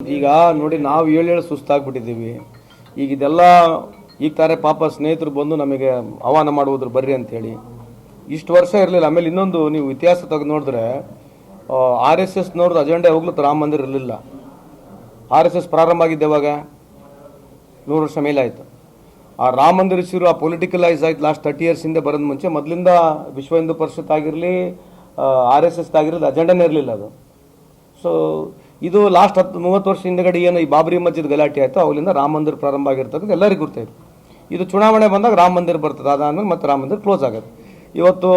ಈಗ ನೋಡಿ ನಾವು ಹೇಳಿ ಹೇಳಿ ಸುಸ್ತಾಗ್ಬಿಟ್ಟಿದ್ದೀವಿ. ಈಗ ಇದೆಲ್ಲ ಈಗ ತಾರೆ ಪಾಪ ಸ್ನೇಹಿತರು ಬಂದು ನಮಗೆ ಆಹ್ವಾನ ಮಾಡುವುದ್ರ ಬರ್ರಿ ಅಂತೇಳಿ. ಇಷ್ಟು ವರ್ಷ ಇರಲಿಲ್ಲ, ಆಮೇಲೆ ಇನ್ನೊಂದು ನೀವು ಇತಿಹಾಸ ತೆಗೆದು ನೋಡಿದ್ರೆ ಆರ್ ಎಸ್ ಎಸ್ನವ್ರದ್ದು ಅಜೆಂಡಾ ಹೋಗ್ಲತ್ತು ರಾಮ ಮಂದಿರ ಇರಲಿಲ್ಲ. ಆರ್ ಎಸ್ ಎಸ್ ಪ್ರಾರಂಭ ಆಗಿದ್ದೆ ಅವಾಗ ನೂರು ವರ್ಷ ಮೇಲೆ ಆಯಿತು. ಆ ರಾಮ ಮಂದಿರ ಸಿರು ಆ ಪೊಲಿಟಿಕಲೈಸ್ ಆಯ್ತು ಲಾಸ್ಟ್ ತರ್ಟಿ ಇಯರ್ಸ್ ಹಿಂದೆ ಬರೋದು ಮುಂಚೆ, ಮೊದಲಿಂದ ವಿಶ್ವ ಹಿಂದೂ ಪರಿಷತ್ ಆಗಿರಲಿ ಆರ್ ಎಸ್ ಎಸ್ ಆಗಿರಲಿ ಅಜೆಂಡನೇ ಇರಲಿಲ್ಲ ಅದು. ಸೊ ಇದು ಲಾಸ್ಟ್ ಹತ್ತು ಮೂವತ್ತು ವರ್ಷ ಹಿಂದಗಡೆ ಏನು ಈ ಬಾಬರಿ ಮಸ್ಜಿದ್ ಗಲಾಟೆ ಆಯಿತು, ಅಲ್ಲಿಂದ ರಾಮ ಮಂದಿರ ಪ್ರಾರಂಭ ಆಗಿರ್ತಕ್ಕಂಥ ಎಲ್ಲರಿಗೂ ಗೊತ್ತಾಯಿತು ಇದು ಚುನಾವಣೆ ಬಂದಾಗ ರಾಮ ಮಂದಿರ ಬರ್ತದೆ, ಅದಾದಮೇಲೆ ಮತ್ತೆ ರಾಮ ಮಂದಿರ ಕ್ಲೋಸ್ ಆಗುತ್ತೆ. ಇವತ್ತು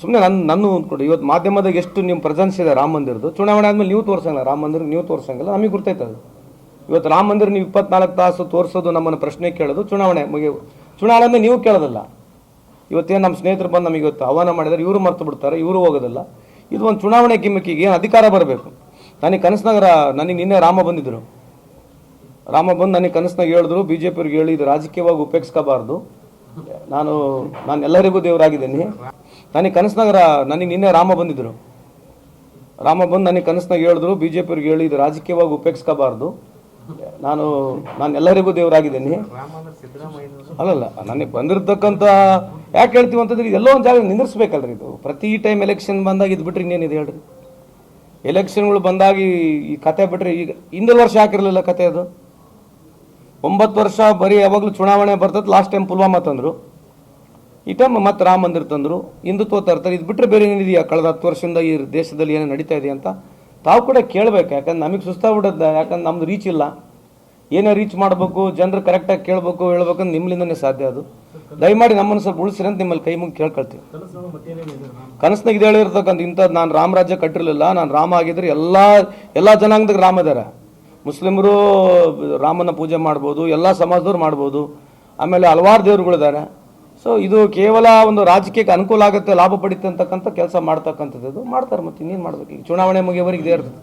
ಸುಮ್ಮನೆ ನನ್ನ ನನ್ನ ಅಂದ್ಕೊಂಡು, ಇವತ್ತು ಮಾಧ್ಯಮದಾಗ ಎಷ್ಟು ನಿಮ್ಮ ಪ್ರೆಸೆನ್ಸ್ ಇದೆ ರಾಮ ಮಂದಿರದ್ದು, ಚುನಾವಣೆ ಆದಮೇಲೆ ನೀವು ತೋರಿಸಂಗಿಲ್ಲ, ರಾಮ ಮಂದಿರ ನೀವು ತೋರಿಸಂಗಿಲ್ಲ, ನಮಗೆ ಗೊತ್ತೈತದು ಇವತ್ತು ರಾಮ ಮಂದಿರ ನೀವು ಇಪ್ಪತ್ನಾಲ್ಕು ತಾಸು ತೋರಿಸೋದು ನಮ್ಮನ್ನು ಪ್ರಶ್ನೆ ಕೇಳೋದು, ಚುನಾವಣೆ ಮುಗಿ ಚುನಾವಣೆ ಅಂದ್ರೆ ನೀವು ಕೇಳೋದಲ್ಲ. ಇವತ್ತೇನು ನಮ್ಮ ಸ್ನೇಹಿತರು ಬಂದು ನಮಗೆ ಇವತ್ತು ಆಹ್ವಾನ ಮಾಡಿದರೆ, ಇವರು ಮರ್ತು ಬಿಡ್ತಾರೆ, ಇವರು ಹೋಗೋದಿಲ್ಲ. ಇದು ಒಂದು ಚುನಾವಣೆ ಕಿಮ್ಮಕ್ಕಿಗೆ ಏನು ಅಧಿಕಾರ ಬರಬೇಕು? ನನಗೆ ಕನಸ್ನಾಗ ನನಗೆ ನಿನ್ನೆ ರಾಮ ಬಂದಿದ್ದರು ರಾಮ ಬಂದು ನನಗೆ ಕನಸ್ನಾಗ ಹೇಳಿದ್ರು ಬಿ ಜೆ ಪಿಯವ್ರಿಗೆ ಹೇಳಿ ಇದು ರಾಜಕೀಯವಾಗಿ ಉಪಯೋಗಿಸ್ಕೋಬಾರ್ದು ನಾನು ನಾನು ಎಲ್ಲರಿಗೂ ದೇವರಾಗಿದ್ದೀನಿ. ನನಗೆ ಕನಸ್ನಾಗ ನನಗೆ ನಿನ್ನೆ ರಾಮ ಬಂದಿದ್ದರು ರಾಮ ಬಂದು ನನಗೆ ಕನಸ್ನಾಗ ಹೇಳಿದ್ರು ಬಿ ಜೆ ಪಿಯವ್ರಿಗೆ ಹೇಳಿ ಇದು ರಾಜಕೀಯವಾಗಿ ಉಪಯೋಗಿಸ್ಕೋಬಾರ್ದು ನಾನು ನಾನು ಎಲ್ಲರಿಗೂ ದೇವರಾಗಿದ್ದೀನಿ. ಅಲ್ಲಲ್ಲ, ನನಗೆ ಬಂದಿರತಕ್ಕಂಥ ಯಾಕೆ ಹೇಳ್ತೀವಿ ಅಂತಂದ್ರೆ ಎಲ್ಲೋ ಒಂದು ಜಾಗ ನಿಂದಿರ್ಸ್ಬೇಕಲ್ರಿ ಇದು. ಪ್ರತಿ ಟೈಮ್ ಎಲೆಕ್ಷನ್ ಬಂದಾಗ ಇದು ಇನ್ನೇನಿದೆ ಹೇಳ್ರಿ. ಎಲೆಕ್ಷನ್ಗಳು ಬಂದಾಗ ಈ- ಕತೆ ಬಿಟ್ಟರೆ ಈಗ ಹಿಂದಿನ ವರ್ಷ ಹಾಕಿರಲಿಲ್ಲ ಕತೆ ಅದು? ಒಂಬತ್ತು ವರ್ಷ ಬರೀ ಯಾವಾಗಲೂ ಚುನಾವಣೆ ಬರ್ತದೆ ಲಾಸ್ಟ್ ಟೈಮ್ ಪುಲ್ವಾಮಾ ತಂದರು. ಈ ಟೈಮ್ ಮತ್ತೆ ರಾಮ ಮಂದಿರ ತಂದರು, ಹಿಂದುತ್ವ ತರ್ತಾರೆ. ಇದು ಬಿಟ್ಟರೆ ಬೇರೆ ಏನಿದೆಯಾ ಕಳೆದ ಹತ್ತು ವರ್ಷದಿಂದ ಈ ದೇಶದಲ್ಲಿ ಏನೇ ನಡೀತಾ ಇದೆ ಅಂತ ತಾವು ಕೂಡ ಕೇಳಬೇಕು. ಯಾಕಂದ್ರೆ ನಮಗೆ ಸುಸ್ತಾಗ್ಬಿಡುತ್ತೆ. ಯಾಕಂದ್ರೆ ನಮ್ದು ರೀಚ್ ಇಲ್ಲ. ಏನೇ ರೀಚ್ ಮಾಡಬೇಕು, ಜನರು ಕರೆಕ್ಟಾಗಿ ಕೇಳಬೇಕು, ಹೇಳ್ಬೇಕಂದ್ರೆ ನಿಮ್ಮಿಂದನೇ ಸಾಧ್ಯ ಅದು. ದಯಮಾಡಿ ನಮ್ಮನ್ನು ಸ್ವಲ್ಪ ಉಳಿಸ್ರಿ ಅಂತ ನಿಮ್ಮಲ್ಲಿ ಕೈ ಮುಗಿ ಕೇಳ್ಕೊಳ್ತೀವಿ ಕನಸ್ನಾಗ ಇದು ಹೇಳಿರ್ತಕ್ಕಂಥ ಇಂಥದ್ದು ನಾನು ರಾಮರಾಜ್ಯ ಕಟ್ಟಿರಲಿಲ್ಲ, ನಾನು ರಾಮ ಆಗಿದ್ರೆ ಎಲ್ಲ ಎಲ್ಲ ಜನಾಂಗದಾಗ ರಾಮ ಇದಾರೆ. ಮುಸ್ಲಿಮರು ರಾಮನ ಪೂಜೆ ಮಾಡ್ಬೋದು, ಎಲ್ಲ ಸಮಾಜದವ್ರು ಮಾಡ್ಬೋದು. ಆಮೇಲೆ ಹಲವಾರು ದೇವರುಗಳಿದ್ದಾರೆ ಸೊ ಇದು ಕೇವಲ ಒಂದು ರಾಜಕೀಯಕ್ಕೆ ಅನುಕೂಲ ಆಗುತ್ತೆ, ಲಾಭ ಪಡೀತೆ ಅಂತಕ್ಕಂಥ ಕೆಲಸ ಮಾಡ್ತಕ್ಕಂಥದ್ದು ಮಾಡ್ತಾರೆ ಮತ್ತೆ ಇನ್ನೇನು ಮಾಡ್ಬೇಕು? ಈಗ ಚುನಾವಣೆ ಮುಗಿಯವರೆಗೆ ಇದೇ ಇರ್ತದೆ.